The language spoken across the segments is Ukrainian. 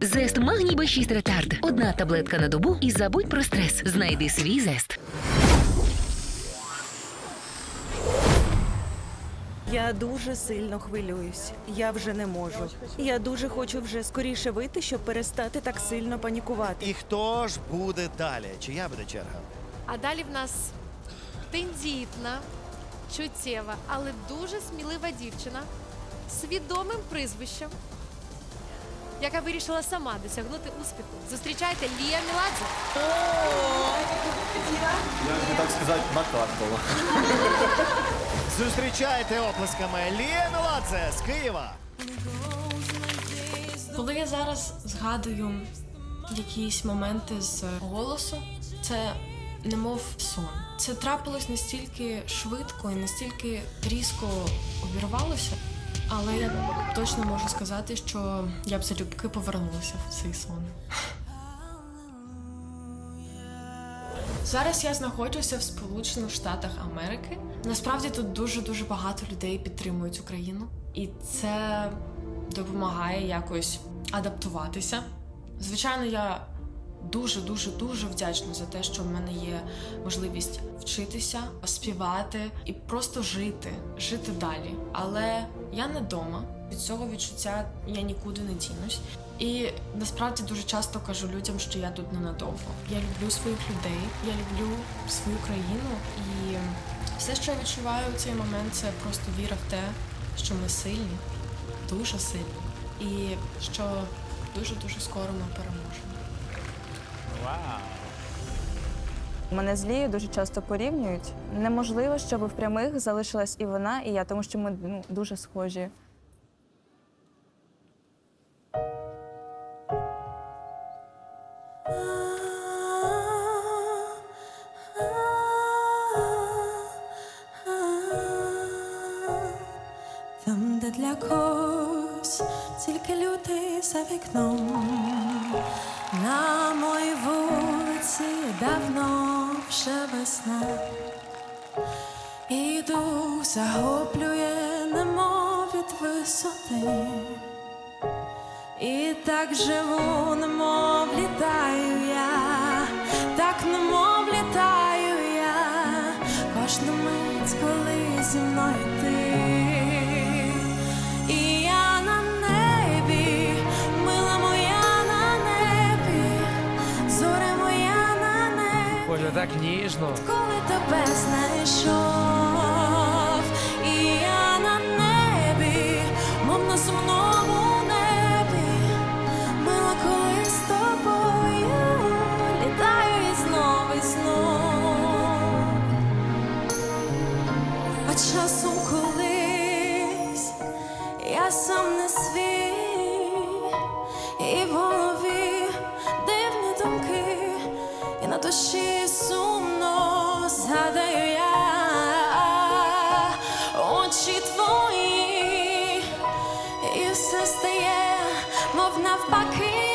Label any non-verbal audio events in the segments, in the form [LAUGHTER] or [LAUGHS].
Зест магній Б6 ретард. Одна таблетка на добу і забудь про стрес. Знайди свій зест. Я дуже сильно хвилююсь. Я вже не можу. Я дуже хочу вже скоріше вийти, щоб перестати так сильно панікувати. І хто ж буде далі? Чия буде черга? А далі в нас тендітна, чуттєва, але дуже смілива дівчина з відомим прізвищем, яка вирішила сама досягнути успіху. Зустрічайте Лія Міладзе. Я би так сказати, накатувало. Зустрічайте оплесками Лія Меладзе з Києва. Коли я зараз згадую якісь моменти з голосу, це немов сон. Це трапилось настільки швидко і настільки різко обірвалося, але я точно можу сказати, що я б залюбки повернулася в цей сон. Зараз я знаходжуся в Сполучених Штатах Америки. Насправді тут дуже дуже багато людей підтримують Україну, і це допомагає якось адаптуватися. Звичайно, я дуже дуже дуже вдячна за те, що в мене є можливість вчитися, співати і просто жити, жити далі. Але я не вдома. Від цього відчуття я нікуди не дінусь. І насправді дуже часто кажу людям, що я тут ненадовго. Я люблю своїх людей, я люблю свою країну, і все, що я відчуваю у цей момент, це просто віра в те, що ми сильні, дуже сильні, і що дуже дуже скоро ми переможемо. Мене з Лією дуже часто порівнюють. Неможливо, щоб в прямих залишилась і вона, і я, тому що ми ну, дуже схожі. Там, де для когось тільки люди за вікном, вже весна. І дух захоплює, немов від висоти. І так живу, немов літаю я, так немов літаю я, кожну мить, коли зі мною ти. Так ніжно. коли тебе знайшов, і я на небі, мов на сумному небі, мила, коли з тобою літаю і знов і знов. А часом колись я сам не свій, і в голові дивні думки, і на душі of my creed.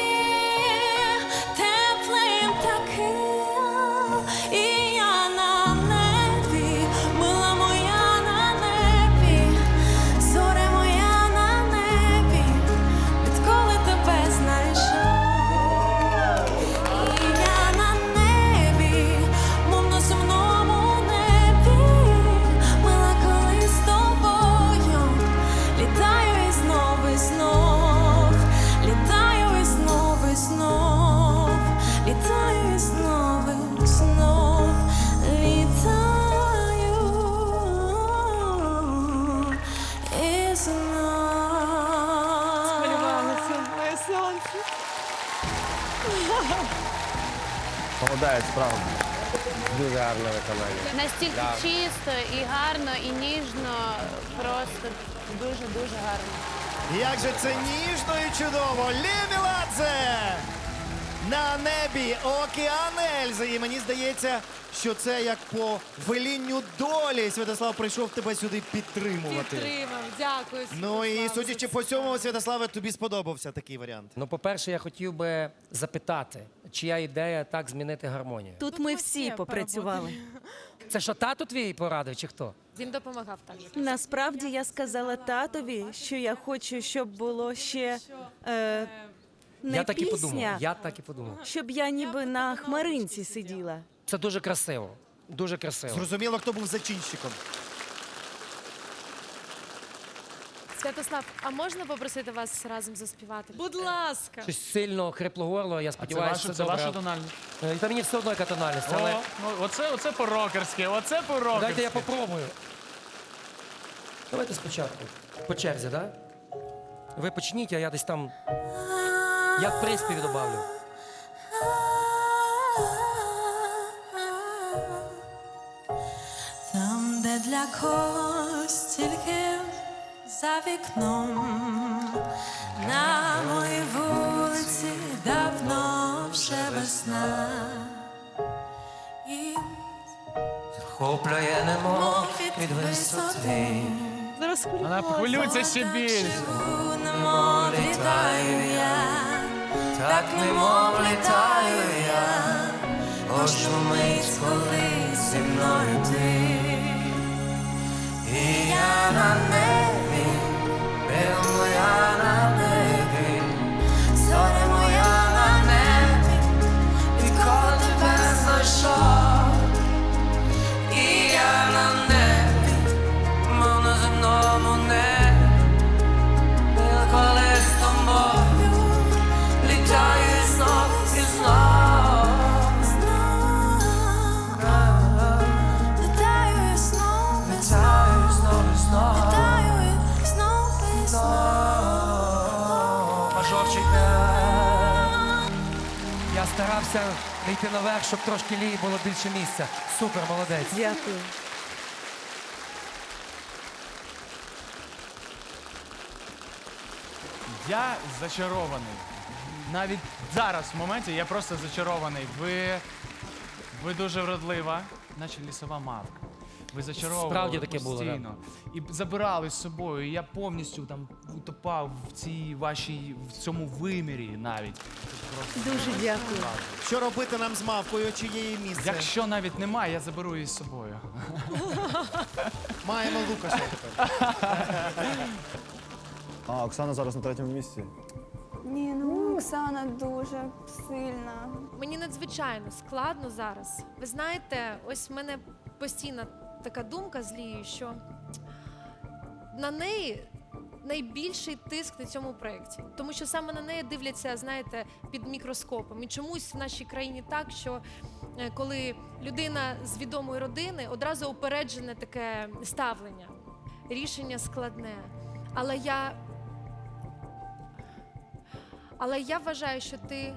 Правда. Дуже гарне виконання. Настільки чисто і гарно, і ніжно, просто дуже-дуже гарно. Як же це ніжно і чудово! Лія Меладзе! На небі океан Ельзи. І мені здається, що це як по велінню долі. Святослав прийшов тебе сюди підтримувати. Підтримав, дякую. Ну і судячи по цьому, Святославе, тобі сподобався такий варіант. Ну, по-перше, я хотів би запитати, чия ідея так змінити гармонію? Тут ми всі попрацювали. Це що тато твій порадив, чи хто? Він допомагав так. Насправді я сказала татові, що я хочу, щоб було ще е, Не я так і пісня, подумав. Я так і подумав. щоб я ніби на хмаринці сиділа. Це дуже красиво. Дуже красиво. Зрозуміло, хто був зачинщиком. Святослав, а можна попросити вас разом заспівати? Будь ласка. Щось сильно хрипло горло, я це, сподіваюся, ваша, це, це добре. ваша тональність. Е, Та мені все одно яка тональність, але О, ну, оце, оце по-рокерськи, оце по-рокерськи. дайте я попробую. Давайте спочатку. По черзі, так? Да? Ви почніть, а я десь там. Я в приспіві добавлю. Там, де для когось тільки за вікном, на моїй вулиці давно вже весна. І Хоплює немов від висоти Зараз Вона хвилюється ще більше. немов літаю я, так немов літаю я, ошумить, мить, коли зі мною ти. Старався йти наверх, щоб трошки лії було більше місця. Супер, молодець. Дякую. Я зачарований. Навіть зараз, в моменті, я просто зачарований. Ви, ви дуже вродлива, наче лісова мавка. Ви зачаровували Справді таке було, постійно. І забирали з собою. І я повністю там утопав в цій вашій в цьому вимірі навіть. Дуже дякую. Що робити нам з мавкою? Чи є її місце? Якщо навіть немає, я заберу її з собою. [LAUGHS] Маємо Лукаша тепер. А, Оксана зараз на третьому місці. Ні, ну Оксана дуже сильна. Мені надзвичайно складно зараз. Ви знаєте, ось в мене постійна така думка з Лією, що на неї найбільший тиск на цьому проєкті. Тому що саме на неї дивляться, знаєте, під мікроскопом. І чомусь в нашій країні так, що е, коли людина з відомої родини одразу упереджене таке ставлення, рішення складне. Але я але я вважаю, що ти,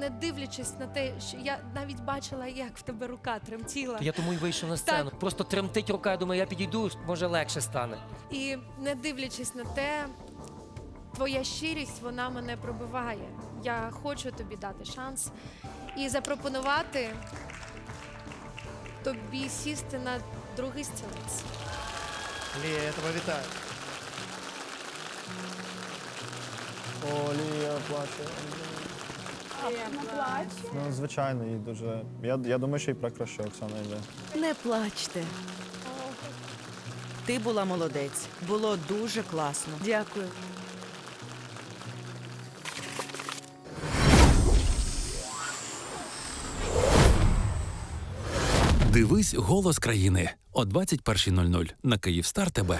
не дивлячись на те, що я навіть бачила, як в тебе рука тремтіла. Я тому й вийшов на сцену. Просто тремтить рука, я думаю, я підійду, може легше стане. І не дивлячись на те, твоя щирість вона мене пробиває. Я хочу тобі дати шанс і запропонувати тобі сісти на другий стілець. Лія, я тебе вітаю. О, Лія плаче. Ну, звичайно, їй дуже. Я, я думаю, що їй прекраще Оксана йде. Не плачте. Ти була молодець. Було дуже класно. Дякую. Дивись голос країни о 21.00 на Київстар ТБ.